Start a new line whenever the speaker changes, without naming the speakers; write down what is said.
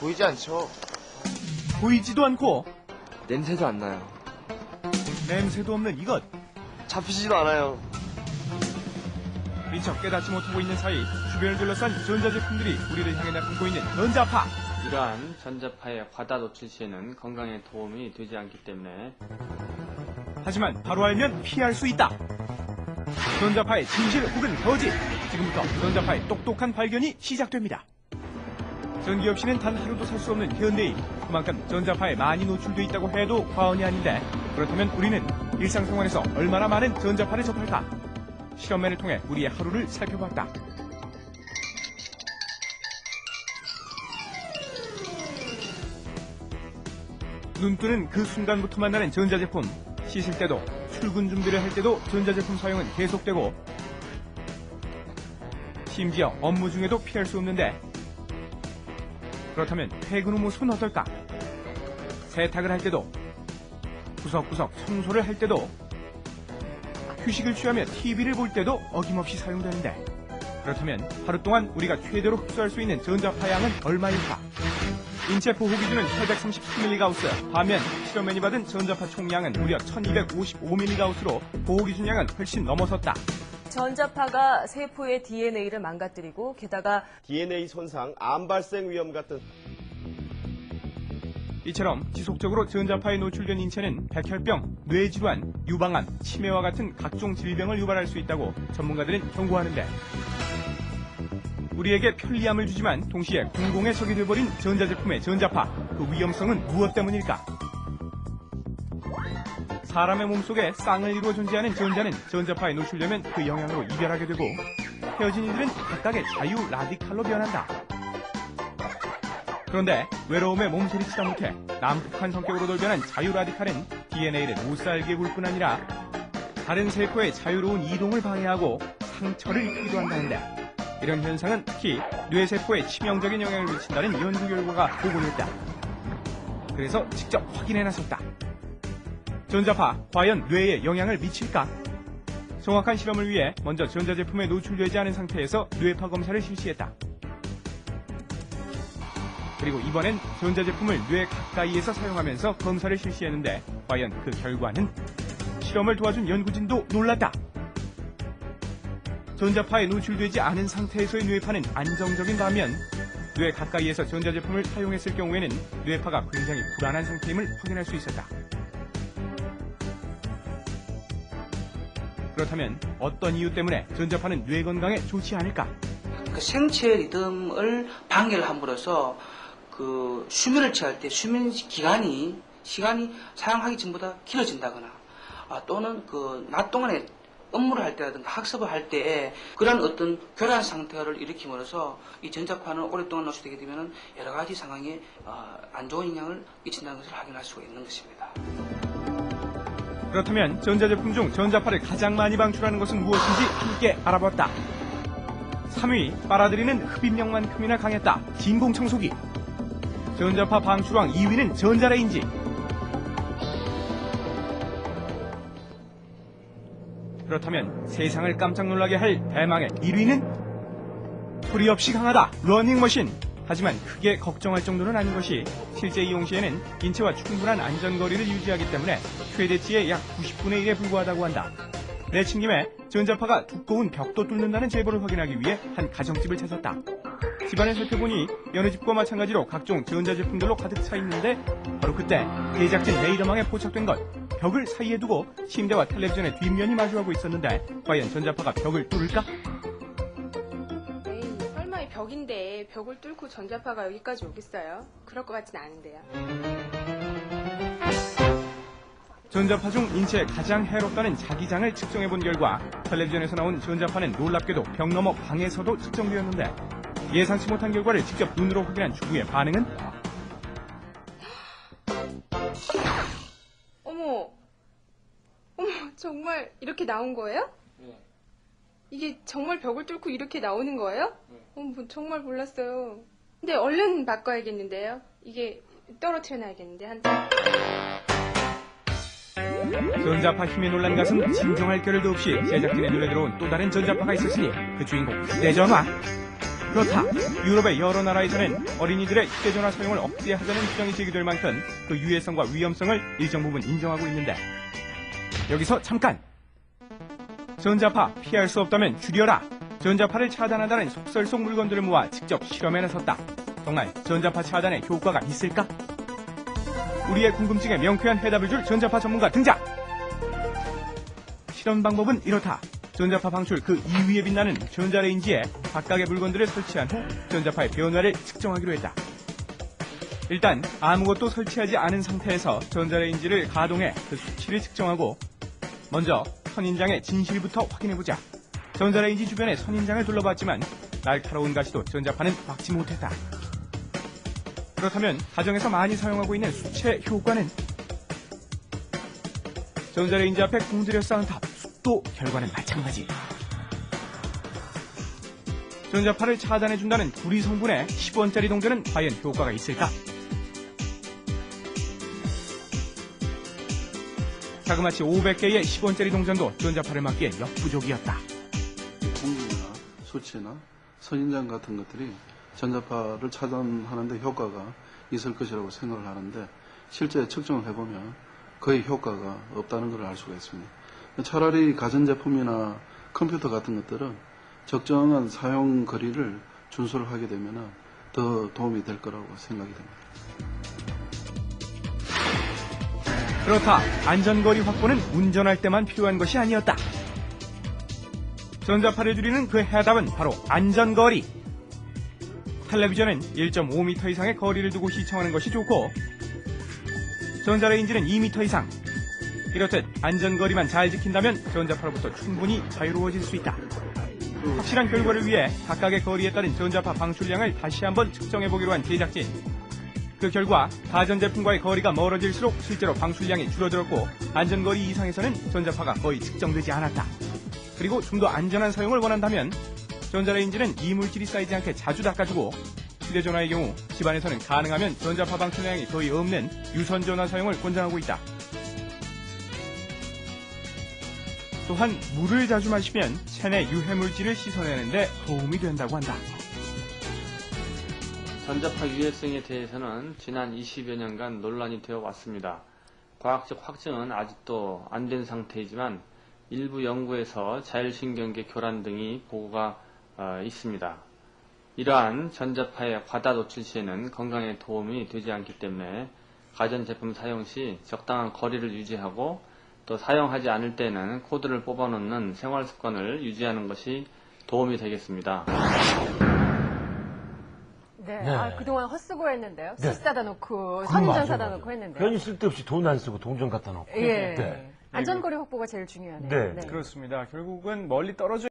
보이지 않죠?
보이지도 않고
냄새도 안 나요.
냄새도 없는 이것.
잡히지도 않아요.
미처 깨닫지 못하고 있는 사이 주변을 둘러싼 전자제품들이 우리를 향해 내뿜고 있는 전자파.
이러한 전자파의 과다 노출 시에는 건강에 도움이 되지 않기 때문에
하지만 바로 알면 피할 수 있다. 전자파의 진실 혹은 거짓. 지금부터 전자파의 똑똑한 발견이 시작됩니다. 전기 없이는 단 하루도 살 수 없는 현대인. 그만큼 전자파에 많이 노출돼 있다고 해도 과언이 아닌데 그렇다면 우리는 일상생활에서 얼마나 많은 전자파를 접할까? 실험맨을 통해 우리의 하루를 살펴봤다. 눈 뜨는 그 순간부터 만나는 전자제품. 씻을 때도, 출근 준비를 할 때도 전자제품 사용은 계속되고, 심지어 업무 중에도 피할 수 없는데, 그렇다면 퇴근 후 모습은 어떨까? 세탁을 할 때도, 구석구석 청소를 할 때도, 휴식을 취하며 TV를 볼 때도 어김없이 사용되는데, 그렇다면 하루 동안 우리가 최대로 흡수할 수 있는 전자파 양은 얼마일까? 인체 보호 기준은 833mgauss. 반면 실험맨이 받은 전자파 총량은 무려 1255mgauss로 보호 기준량은 훨씬 넘어섰다.
전자파가 세포의 DNA를 망가뜨리고 게다가
DNA 손상, 암 발생 위험 같은
이처럼 지속적으로 전자파에 노출된 인체는 백혈병, 뇌질환, 유방암, 치매와 같은 각종 질병을 유발할 수 있다고 전문가들은 경고하는데 우리에게 편리함을 주지만 동시에 공공의 적이 되어버린 전자제품의 전자파 그 위험성은 무엇 때문일까? 사람의 몸속에 쌍을 이루어 존재하는 전자는 전자파에 노출되면 그 영향으로 이별하게 되고 헤어진 이들은 각각의 자유 라디칼로 변한다. 그런데 외로움에 몸서리치다 못해 남북한 성격으로 돌변한 자유 라디칼은 DNA를 못 살게 굴 뿐 아니라 다른 세포의 자유로운 이동을 방해하고 상처를 입히기도 한다는데 이런 현상은 특히 뇌세포에 치명적인 영향을 미친다는 연구 결과가 보고됐다. 그래서 직접 확인해 나섰다. 전자파 과연 뇌에 영향을 미칠까? 정확한 실험을 위해 먼저 전자제품에 노출되지 않은 상태에서 뇌파 검사를 실시했다. 그리고 이번엔 전자제품을 뇌 가까이에서 사용하면서 검사를 실시했는데 과연 그 결과는 실험을 도와준 연구진도 놀랐다. 전자파에 노출되지 않은 상태에서의 뇌파는 안정적인 반면 뇌 가까이에서 전자제품을 사용했을 경우에는 뇌파가 굉장히 불안한 상태임을 확인할 수 있었다. 그렇다면 어떤 이유 때문에 전자파는 뇌 건강에 좋지 않을까?
그 생체 리듬을 방해를 함으로써 그 수면을 취할 때 수면 기간이 시간이 사용하기 전보다 길어진다거나 아, 또는 그 낮 동안에 업무를 할 때라든가 학습을 할 때에 그런 어떤 교란 상태를 일으킴으로써 이 전자파는 오랫동안 노출되게 되면 여러 가지 상황에 어, 안 좋은 영향을 끼친다는 것을 확인할 수가 있는 것입니다.
그렇다면 전자제품 중 전자파를 가장 많이 방출하는 것은 무엇인지 함께 알아봤다. 3위 빨아들이는 흡입력만큼이나 강했다. 진공청소기. 전자파 방출왕 2위는 전자레인지. 그렇다면 세상을 깜짝 놀라게 할 대망의 1위는 소리 없이 강하다. 러닝머신. 하지만 크게 걱정할 정도는 아닌 것이 실제 이용 시에는 인체와 충분한 안전거리를 유지하기 때문에 최대치의 약 90분의 1에 불과하다고 한다. 내친 김에 전자파가 두꺼운 벽도 뚫는다는 제보를 확인하기 위해 한 가정집을 찾았다. 집안을 살펴보니 여느 집과 마찬가지로 각종 전자제품들로 가득 차 있는데 바로 그때 제작진 레이더망에 포착된 것 벽을 사이에 두고 침대와 텔레비전의 뒷면이 마주하고 있었는데 과연 전자파가 벽을 뚫을까?
벽을 뚫고 전자파가 여기까지 오겠어요? 그럴 것 같진 않은데요.
전자파 중 인체에 가장 해롭다는 자기장을 측정해 본 결과 텔레비전에서 나온 전자파는 놀랍게도 벽 너머 방에서도 측정되었는데 예상치 못한 결과를 직접 눈으로 확인한 주부의 반응은
어머, 어머, 정말 이렇게 나온 거예요?
네.
이게 정말 벽을 뚫고 이렇게 나오는 거예요?
네.
어머, 정말 몰랐어요. 근데 얼른 바꿔야겠는데요? 이게 떨어뜨려 놔야겠는데, 한 장.
전자파 힘에 놀란 가슴 진정할 겨를도 없이 제작진의 눈에 들어온 또 다른 전자파가 있었으니 그 주인공 휴대전화 그렇다. 유럽의 여러 나라에서는 어린이들의 휴대전화 사용을 억제하자는 주장이 제기될 만큼 그 유해성과 위험성을 일정 부분 인정하고 있는데 여기서 잠깐! 전자파 피할 수 없다면 줄여라. 전자파를 차단한다는 속설 속 물건들을 모아 직접 실험에 나섰다. 정말 전자파 차단에 효과가 있을까? 우리의 궁금증에 명쾌한 해답을 줄 전자파 전문가 등장! 실험 방법은 이렇다. 전자파 방출 그 이위에 빛나는 전자레인지에 각각의 물건들을 설치한 후 전자파의 변화를 측정하기로 했다. 일단 아무것도 설치하지 않은 상태에서 전자레인지를 가동해 그 수치를 측정하고 먼저 선인장의 진실부터 확인해보자. 전자레인지 주변에 선인장을 둘러봤지만 날카로운 가시도 전자파는 막지 못했다. 그렇다면 가정에서 많이 사용하고 있는 수채 효과는 전자레인지 앞에 공들여 쌓은 탑 숲도 결과는 마찬가지. 전자파를 차단해준다는 구리 성분의 10원짜리 동전은 과연 효과가 있을까? 자그마치 500개의 10원짜리 동전도 전자파를 막기엔 역부족이었다.
공기나 수치나 선인장 같은 것들이 전자파를 차단하는데 효과가 있을 것이라고 생각을 하는데 실제 측정을 해보면 거의 효과가 없다는 걸알 수가 있습니다. 차라리 가전제품이나 컴퓨터 같은 것들은 적정한 사용 거리를 준수를 하게 되면 더 도움이 될 거라고 생각이 됩니다.
그렇다. 안전거리 확보는 운전할 때만 필요한 것이 아니었다. 전자파를 줄이는 그 해답은 바로 안전거리. 텔레비전은 1.5m 이상의 거리를 두고 시청하는 것이 좋고, 전자레인지는 2m 이상. 이렇듯 안전거리만 잘 지킨다면 전자파로부터 충분히 자유로워질 수 있다. 확실한 결과를 위해 각각의 거리에 따른 전자파 방출량을 다시 한번 측정해보기로 한 제작진. 그 결과 가전제품과의 거리가 멀어질수록 실제로 방출량이 줄어들었고 안전거리 이상에서는 전자파가 거의 측정되지 않았다. 그리고 좀 더 안전한 사용을 원한다면 전자레인지는 이물질이 쌓이지 않게 자주 닦아주고 휴대전화의 경우 집안에서는 가능하면 전자파 방출량이 거의 없는 유선전화 사용을 권장하고 있다. 또한 물을 자주 마시면 체내 유해물질을 씻어내는데 도움이 된다고 한다.
전자파 유해성에 대해서는 지난 20여 년간 논란이 되어 왔습니다. 과학적 확증은 아직도 안 된 상태이지만 일부 연구에서 자율신경계 교란 등이 보고가 어, 있습니다. 이러한 전자파의 과다 노출 시에는 건강에 도움이 되지 않기 때문에 가전제품 사용 시 적당한 거리를 유지하고 또 사용하지 않을 때는 코드를 뽑아놓는 생활 습관을 유지하는 것이 도움이 되겠습니다.
네.
네.
아, 그동안 헛수고 했는데요.
네.
수 사다 놓고, 선인장 사다. 놓고 했는데 요.
괜히 쓸데없이 돈 안 쓰고 동전 갖다 놓고.
예.
네.
안전거리 확보가 제일 중요하네요.
네.
그렇습니다. 결국은 멀리 떨어져